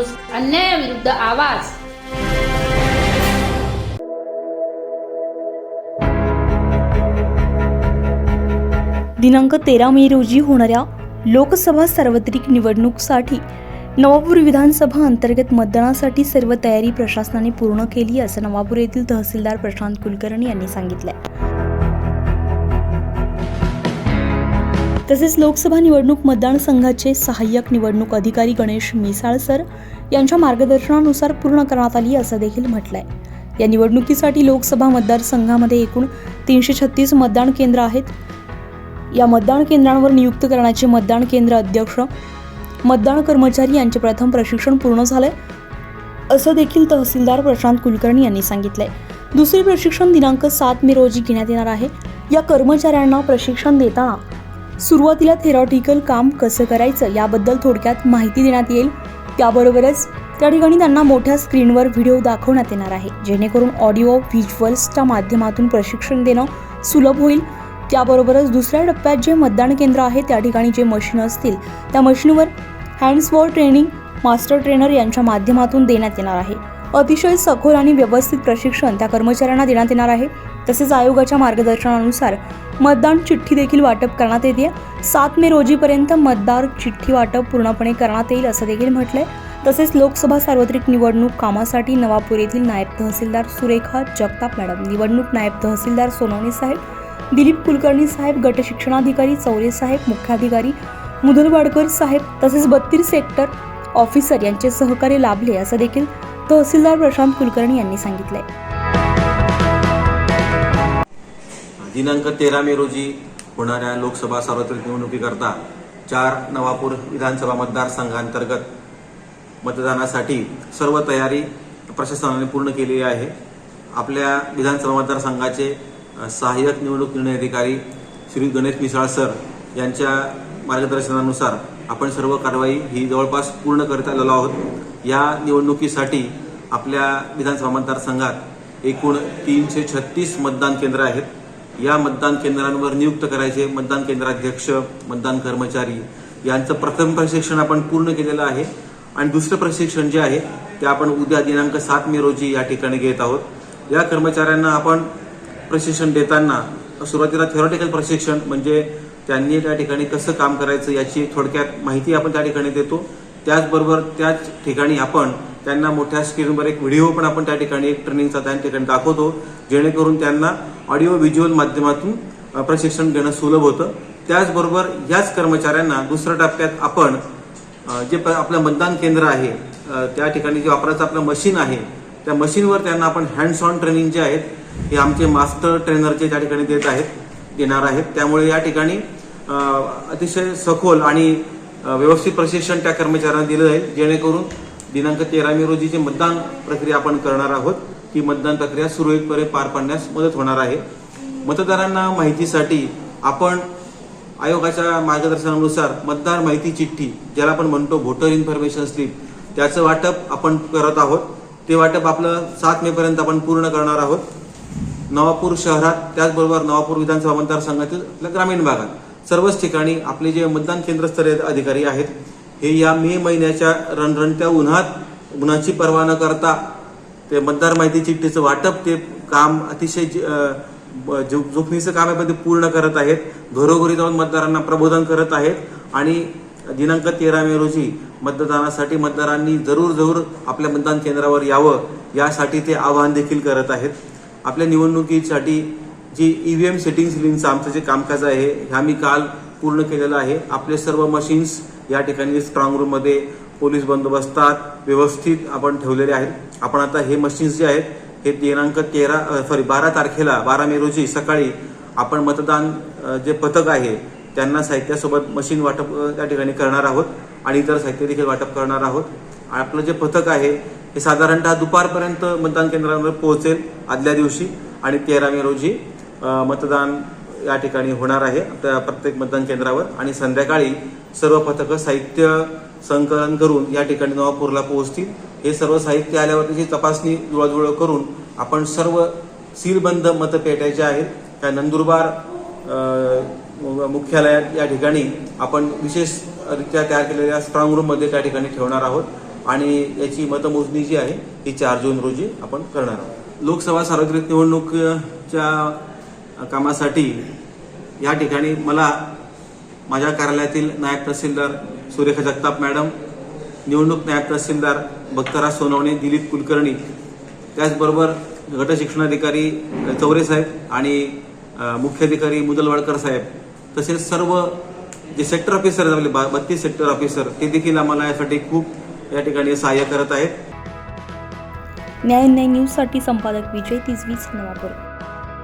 News अन्यायाविरुद्ध आवाज. दिनांक तेरा मे रोजी होणाऱ्या लोकसभा सार्वत्रिक निवडणूकसाठी नवापूर विधानसभा अंतर्गत मतदानासाठी सर्व तयारी प्रशासनाने पूर्ण केली असं नवापूर येथील तहसीलदार प्रशांत कुलकर्णी यांनी सांगितलंय. तसेच लोकसभा निवडणूक मतदान संघाचे सहाय्यक निवडणूक अधिकारी गणेश मिसाळ सर यांच्या मार्गदर्शनानुसार पूर्ण करण्यात आली असं देखील म्हटलंय. या निवडणुकीसाठी लोकसभा मतदारसंघामध्ये एकूण तीनशे छत्तीस मतदान केंद्र आहेत. या मतदान केंद्रांवर नियुक्त करण्याचे मतदान केंद्र अध्यक्ष मतदान कर्मचारी यांचे प्रथम प्रशिक्षण पूर्ण झालंय असं देखील तहसीलदार प्रशांत कुलकर्णी यांनी सांगितलंय. दुसरे प्रशिक्षण दिनांक सात मे रोजी घेण्यात येणार आहे. या कर्मचाऱ्यांना प्रशिक्षण देताना सुरुवातीला थेरॉटिकल काम कसं करायचं याबद्दल थोडक्यात माहिती देण्यात येईल. त्याबरोबरच त्या ठिकाणी त्यांना मोठ्या स्क्रीनवर व्हिडिओ दाखवण्यात येणार आहे. जेणेकरून ऑडिओ व्हिज्युअल्सच्या माध्यमातून प्रशिक्षण देणं सुलभ होईल. त्याबरोबरच दुसऱ्या टप्प्यात जे मतदान केंद्र आहे त्या ठिकाणी जे मशीन असतील त्या मशीनवर हँड्सवर ट्रेनिंग मास्टर ट्रेनर यांच्या माध्यमातून देण्यात येणार आहे. अतिशय सखोल आणि व्यवस्थित प्रशिक्षण त्या कर्मचाऱ्यांना देण्यात येणार आहे. तसेच आयोगाच्या मार्गदर्शनानुसार मतदान चिठ्ठी देखील वाटप करण्यात येते. सात मे रोजीपर्यंत मतदार चिठ्ठी वाटप पूर्णपणे करण्यात येईल असं देखील म्हटलंय. तसेच लोकसभा सार्वत्रिक निवडणूक कामासाठी नवापूर येथील नायब तहसीलदार सुरेखा जगताप मॅडम निवडणूक नायब तहसीलदार सोनवणे साहेब दिलीप कुलकर्णी साहेब गटशिक्षणाधिकारी चौरे साहेब मुख्याधिकारी मुधलवाडकर साहेब तसेच बत्तीस सेक्टर ऑफिसर यांचे सहकार्य लाभले असं देखील तहसीलदार प्रशांत कुलकर्णी यांनी सांगितलंय. दिनांक तेरा मे रोजी होणाऱ्या लोकसभा सार्वत्रिक निवडणुकीकरता चार नवापूर विधानसभा मतदारसंघांतर्गत मतदानासाठी सर्व तयारी प्रशासनाने पूर्ण केलेली आहे. आपल्या विधानसभा मतदारसंघाचे सहाय्यक निवडणूक निर्णय अधिकारी श्री गणेश मिसाळ सर यांच्या मार्गदर्शनानुसार आपण सर्व कारवाई ही जवळपास पूर्ण करत आलेलो आहोत. या निवडणुकीसाठी आपल्या विधानसभा मतदारसंघात एकूण तीनशे छत्तीस मतदान केंद्र आहेत. या मतदान केंद्रांवर नियुक्त करायचे मतदान केंद्राध्यक्ष मतदान कर्मचारी यांचं प्रथम प्रशिक्षण आपण पूर्ण केलेलं आहे. आणि दुसरं प्रशिक्षण जे आहे ते आपण उद्या दिनांक सात मे रोजी या ठिकाणी घेत आहोत. या कर्मचाऱ्यांना आपण प्रशिक्षण देताना सुरुवातीला थेरॉटिकल प्रशिक्षण म्हणजे त्यांनी त्या ठिकाणी कसं काम करायचं याची थोडक्यात माहिती आपण त्या ठिकाणी देतो. त्याचबरोबर त्याच ठिकाणी आपण त्यांना मोठ्या स्क्रीनवर एक व्हिडिओ पण आपण त्या ठिकाणी एक ट्रेनिंगचा त्या ठिकाणी दाखवतो जेणेकरून त्यांना ऑडिओ व्हिज्युअल माध्यमातून प्रशिक्षण घेणं सुलभ होतं. त्याचबरोबर याच कर्मचाऱ्यांना दुसऱ्या टप्प्यात आपण जे प- आपलं मतदान केंद्र आहे त्या ठिकाणी जे वापरायचं आपलं मशीन आहे त्या मशीनवर त्यांना आपण हँड्स ऑन ट्रेनिंग जे आहेत हे आमचे मास्टर ट्रेनरचे त्या ठिकाणी देत आहेत देणार आहेत. त्यामुळे या ठिकाणी अतिशय सखोल आणि व्यवस्थित प्रशिक्षण त्या कर्मचाऱ्यांना दिलं जाईल. जेणेकरून दिनांक तेरा मे रोजी जी मतदान प्रक्रिया आपण करणार आहोत ही मतदान प्रक्रिया सुरळीतपणे पार पाडण्यास मदत होणार आहे. मतदारांना माहितीसाठी आपण आयोगाच्या मार्गदर्शनानुसार मतदार माहिती चिठ्ठी ज्याला आपण म्हणतो व्होटर इन्फॉर्मेशन स्लिप त्याचं वाटप आपण करत आहोत. ते वाटप आपलं सात मे पर्यंत आपण पूर्ण करणार आहोत. नवापूर शहरात त्याचबरोबर नवापूर विधानसभा मतदारसंघातील ग्रामीण भागात. सर्वच ठिकाणी आपले जे मतदान केंद्रस्तरीय अधिकारी आहेत हे या मे महिन्याच्या रणरणत्या उन्हात उन्हाची पर्वा न करता ते मतदार माहिती चिठ्ठीचं वाटप ते काम अतिशय ज- ब- जो- जोखमीचं काम आहे ते पूर्ण करत आहेत. घरोघरी जाऊन मतदारांना प्रबोधन करत आहेत. आणि दिनांक तेरा मे रोजी मतदानासाठी मतदारांनी जरूर जरूर आपल्या मतदान केंद्रावर यावं यासाठी ते आवाहन देखील करत आहेत. आपल्या निवडणुकीसाठी जी ईव्हीएम सेटिंग लिंकचं आमचं जे कामकाज आहे हे आम्ही काल पूर्ण केलेलं आहे. आपले सर्व मशीन्स या ठिकाणी स्ट्रॉंग रूममध्ये पोलीस बंदोबस्तात व्यवस्थित आपण ठेवलेले आहेत. आपण आता हे मशीन्स जे आहेत हे दिनांक तेरा सॉरी बारा तारखेला बारा मे रोजी सकाळी आपण मतदान जे पथक आहे त्यांना साहित्यासोबत मशीन वाटप त्या ठिकाणी करणार आहोत आणि इतर साहित्य देखील वाटप करणार आहोत. आपलं जे पथक आहे हे साधारणतः दुपारपर्यंत मतदान केंद्रांवर पोहोचेल आदल्या दिवशी आणि तेरा मे रोजी. मतदान या ठिकाणी होणार आहे. त्या प्रत्येक मतदान केंद्रावर. आणि संध्याकाळी सर्व पथकं साहित्य संकलन करून या ठिकाणी नवापूरला पोहोचतील. हे सर्व साहित्य आल्यावर त्याची तपासणी जुळजुळ करून आपण सर्व सीलबंद मतपेट्या ज्या आहेत त्या नंदुरबार मुख्यालयात या ठिकाणी आपण विशेषरित्या तयार केलेल्या स्ट्रॉंग रूममध्ये त्या ठिकाणी ठेवणार आहोत. आणि याची मतमोजणी जी आहे ती चार जून रोजी आपण करणार आहोत. लोकसभा सार्वत्रिक निवडणुकीच्या कामासाठी या ठिकाणी मला माझ्या कार्यालयातील नायब तहसीलदार सुरेखा जगताप मॅडम निवडणूक नायब तहसीलदार भक्तराज सोनवणे दिलीप कुलकर्णी त्याचबरोबर गट शिक्षणाधिकारी चौरे साहेब आणि मुख्याधिकारी मुदलवाडकर साहेब तसेच सर्व जे सेक्टर ऑफिसर आहेत आपले बत्तीस सेक्टर ऑफिसर ते देखील आम्हाला यासाठी खूप या ठिकाणी सहाय्य करत आहेत. न्याय न्याय न्यूजसाठी संपादक विजय तिजवी नवापूर.